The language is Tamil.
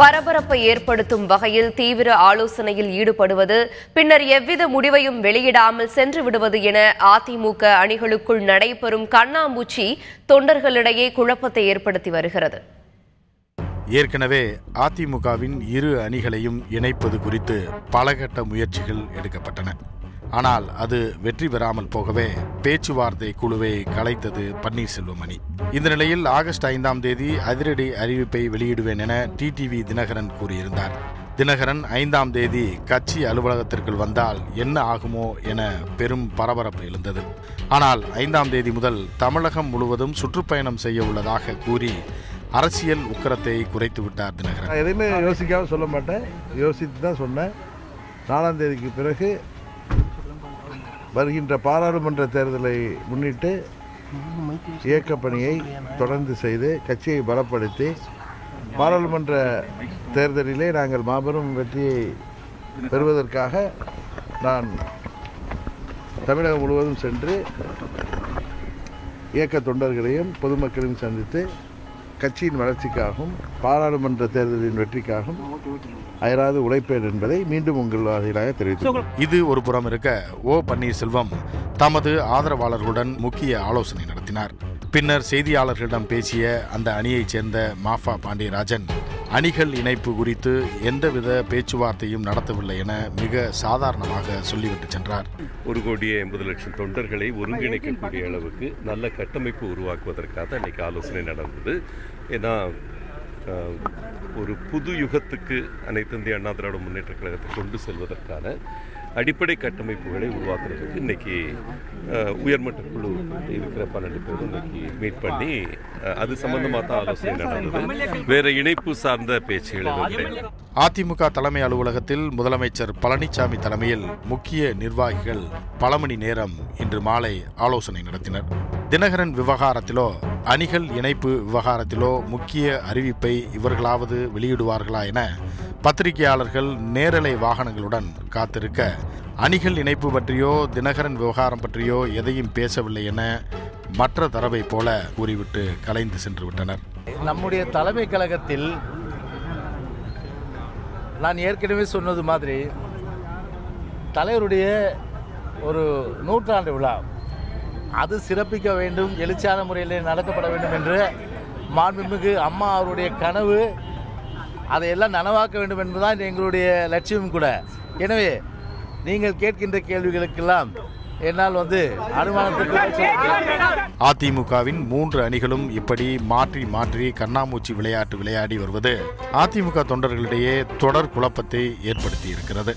பரபரப்பை ஏற்படுத்தும் வகையில் தீவிர ஆலோசனையில் ஈடுபடுவது பின்னர் எவ்வித முடிவையும் வெளியிடாமல் சென்று விடுவது என அதிமுக அணிகளுக்குள் நடைபெறும் கண்ணாம்பூச்சி தொண்டர்களிடையே குழப்பத்தை ஏற்படுத்தி வருகிறது. ஏற்கனவே அதிமுகவின் இரு அணிகளையும் இணைப்பது குறித்து பலகட்ட முயற்சிகள் எடுக்கப்பட்டன. ஆனால் அது வெற்றி பெறாமல் போகவே பேச்சுவார்த்தை குழுவை கலைத்தது பன்னீர்செல்வம் அணி இந்த நிலையில் ஆகஸ்ட் ஐந்தாம் தேதி அதிரடி அறிவிப்பை வெளியிடுவேன் என டிடிவி தினகரன் கூறியிருந்தார். தினகரன் ஐந்தாம் தேதி கட்சி அலுவலகத்திற்குள் வந்தால் என்ன ஆகுமோ என பெரும் பரபரப்பு எழுந்தது. ஆனால் ஐந்தாம் தேதி முதல் தமிழகம் முழுவதும் சுற்றுப்பயணம் செய்ய உள்ளதாக கூறி அரசியல் உக்கரத்தை குறைத்து விட்டார் தினகரன். எதையுமே யோசிக்காம சொல்ல மாட்டேன். யோசித்து தான் சொன்னேன். நாலாம் தேதிக்கு பிறகு வருகின்ற பாராளுமன்ற தேர்தலை முன்னிட்டு இயக்கப்பணியை தொடர்ந்து செய்து கட்சியை பலப்படுத்தி பாராளுமன்ற தேர்தலிலே நாங்கள் மாபெரும் வெற்றியை பெறுவதற்காக நான் தமிழகம் முழுவதும் சென்று இயக்க தொண்டர்களையும் பொதுமக்களையும் சந்தித்து கட்சியின் வளர்ச்சிக்காகவும் பாராளுமன்ற தேர்தலின் வெற்றிக்காகவும் அயராது உழைப்பேன் என்பதை மீண்டும் உங்கள் வாயிலாக தெரிவித்துள்ளேன் இது ஒரு புறம் இருக்க ஓ பன்னீர்செல்வம் தமது ஆதரவாளர்களுடன் முக்கிய ஆலோசனை நடத்தினார். பின்னர் செய்தியாளர்களிடம் பேசிய அந்த அணியைச் சேர்ந்த மாஃபா பாண்டியராஜன் அணிகள் இணைப்பு குறித்து எந்தவித பேச்சுவார்த்தையும் நடத்தவில்லை என மிக சாதாரணமாக சொல்லிவிட்டு சென்றார். ஒரு கோடியே எண்பது லட்சம் தொண்டர்களை ஒருங்கிணைக்கக்கூடிய அளவுக்கு நல்ல கட்டமைப்பு உருவாக்குவதற்காக இன்னைக்கு ஆலோசனை நடந்தது. ஏன்னா ஒரு புது யுகத்துக்கு அனைத்து இந்திய அண்ணா திராவிட முன்னேற்ற கழகத்தை கொண்டு செல்வதற்கான அடிப்படை கட்டமைப்புகளை உருவாக்குறதுக்கு இன்னைக்கு உயர்மட்ட குழு இருக்கிற பன்னெண்டு பேரும் இன்னைக்கு மீட் பண்ணி அது சம்பந்தமாக தான் ஆலோசனை நடந்தது. வேற இணைப்பு சார்ந்த பேச்சுகள் அதிமுக தலைமை அலுவலகத்தில் முதலமைச்சர் பழனிசாமி தலைமையில் முக்கிய நிர்வாகிகள் பல மணி நேரம் இன்று மாலை ஆலோசனை நடத்தினர். தினகரன் விவகாரத்திலோ அணிகள் இணைப்பு விவகாரத்திலோ முக்கிய அறிவிப்பை இவர்களாவது வெளியிடுவார்களா என பத்திரிகையாளர்கள் நேரலை வாகனங்களுடன் காத்திருக்க அணிகள் இணைப்பு பற்றியோ தினகரன் விவகாரம் பற்றியோ எதையும் பேசவில்லை என மற்ற தரவை போல கூறிவிட்டு கலைந்து சென்று விட்டனர். நம்முடைய தலைமை கழகத்தில் நான் ஏற்கனவே சொன்னது மாதிரி தலைவருடைய ஒரு நூற்றாண்டு விழா அது சிறப்பிக்க வேண்டும் எழுச்சியான முறையில் நடத்தப்பட வேண்டும் என்று மாண்புமிகு அம்மா அவருடைய கனவு. அதையெல்லாம் நனவாக்க வேண்டும் என்பதுதான் எங்களுடைய லட்சியம் கூட. எனவே நீங்கள் கேட்கின்ற கேள்விகளுக்கெல்லாம் என்னால் வந்து அனுமானத்துக்கு அதிமுகவின் மூன்று அணிகளும் இப்படி மாற்றி மாற்றி கண்ணாமூச்சி விளையாட்டு விளையாடி வருவது அதிமுக தொண்டர்களிடையே தொடர் குழப்பத்தை ஏற்படுத்தி இருக்கிறது.